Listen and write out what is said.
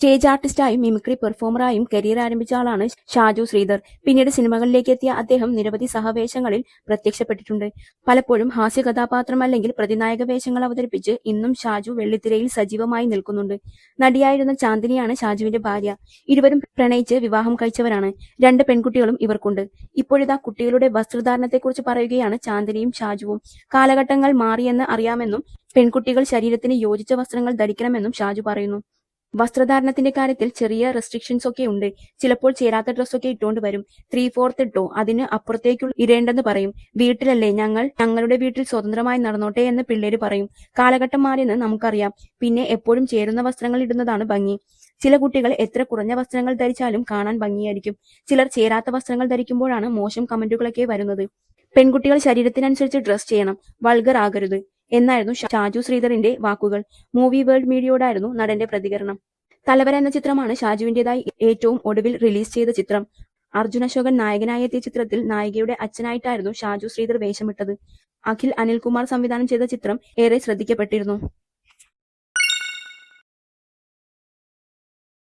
Stage ആർട്ടിസ്റ്റായും mimicry പെർഫോമറായും career ആരംഭിച്ച ആളാണ് ഷാജു ശ്രീധർ. പിന്നീട് സിനിമകളിലേക്ക് എത്തിയ അദ്ദേഹം നിരവധി സഹവേഷങ്ങളിൽ പ്രത്യക്ഷപ്പെട്ടിട്ടുണ്ട്. പലപ്പോഴും ഹാസ്യ കഥാപാത്രം അല്ലെങ്കിൽ പ്രതിനായക വേഷങ്ങൾ അവതരിപ്പിച്ച് ഇന്നും ഷാജു വെള്ളിത്തിരയിൽ സജീവമായി നിൽക്കുന്നുണ്ട്. നടിയായിരുന്ന ചാന്ദിനിയാണ് ഷാജുവിന്റെ ഭാര്യ. ഇരുവരും പ്രണയിച്ച് വിവാഹം കഴിച്ചവരാണ്. രണ്ട് പെൺകുട്ടികളും ഇവർക്കുണ്ട്. ഇപ്പോഴിതാ കുട്ടികളുടെ വസ്ത്രധാരണത്തെക്കുറിച്ച് പറയുകയാണ് ചാന്ദിനിയും ഷാജുവും. കാലഘട്ടങ്ങൾ മാറിയെന്ന് അറിയാമെന്നും പെൺകുട്ടികൾ ശരീരത്തിന് യോജിച്ച വസ്ത്രങ്ങൾ ധരിക്കണമെന്നും ഷാജു പറയുന്നു. വസ്ത്രധാരണത്തിന്റെ കാര്യത്തിൽ ചെറിയ റെസ്ട്രിക്ഷൻസ് ഒക്കെ ഉണ്ട്. ചിലപ്പോൾ ചേരാത്ത ഡ്രസ്സൊക്കെ ഇട്ടുകൊണ്ട് വരും. ത്രീ ഫോർത്ത് ഇട്ടോ അതിന് അപ്പുറത്തേക്കുള്ള ഇടേണ്ടെന്ന് പറയും. വീട്ടിലല്ലേ ഞങ്ങൾ? ഞങ്ങളുടെ വീട്ടിൽ സ്വതന്ത്രമായി നടന്നോട്ടെ എന്ന് പിള്ളേര് പറയും. കാലഘട്ടം മാറിയെന്ന് നമുക്കറിയാം. പിന്നെ എപ്പോഴും ചേരുന്ന വസ്ത്രങ്ങൾ ഇടുന്നതാണ് ഭംഗി. ചില കുട്ടികൾ എത്ര കുറഞ്ഞ വസ്ത്രങ്ങൾ ധരിച്ചാലും കാണാൻ ഭംഗിയായിരിക്കും. ചിലർ ചേരാത്ത വസ്ത്രങ്ങൾ ധരിക്കുമ്പോഴാണ് മോശം കമന്റുകളൊക്കെ വരുന്നത്. പെൺകുട്ടികൾ ശരീരത്തിനനുസരിച്ച് ഡ്രസ് ചെയ്യണം. വൾഗർ ആകരുത്. എന്നായിരുന്നു ഷാജു ശ്രീധറിന്റെ വാക്കുകൾ. മൂവി വേൾഡ് മീഡിയയോടായിരുന്നു നടന്റെ പ്രതികരണം. തലവര എന്ന ചിത്രമാണ് ഷാജുവിന്റേതായി ഏറ്റവും ഒടുവിൽ റിലീസ് ചെയ്ത ചിത്രം. അർജുൻ അശോകൻ നായകനായി എത്തിയ ചിത്രത്തിൽ നായികയുടെ അച്ഛനായിട്ടായിരുന്നു ഷാജു ശ്രീധർ വേഷമിട്ടത്. അഖിൽ അനിൽകുമാർ സംവിധാനം ചെയ്ത ചിത്രം ഏറെ ശ്രദ്ധിക്കപ്പെട്ടിരുന്നു.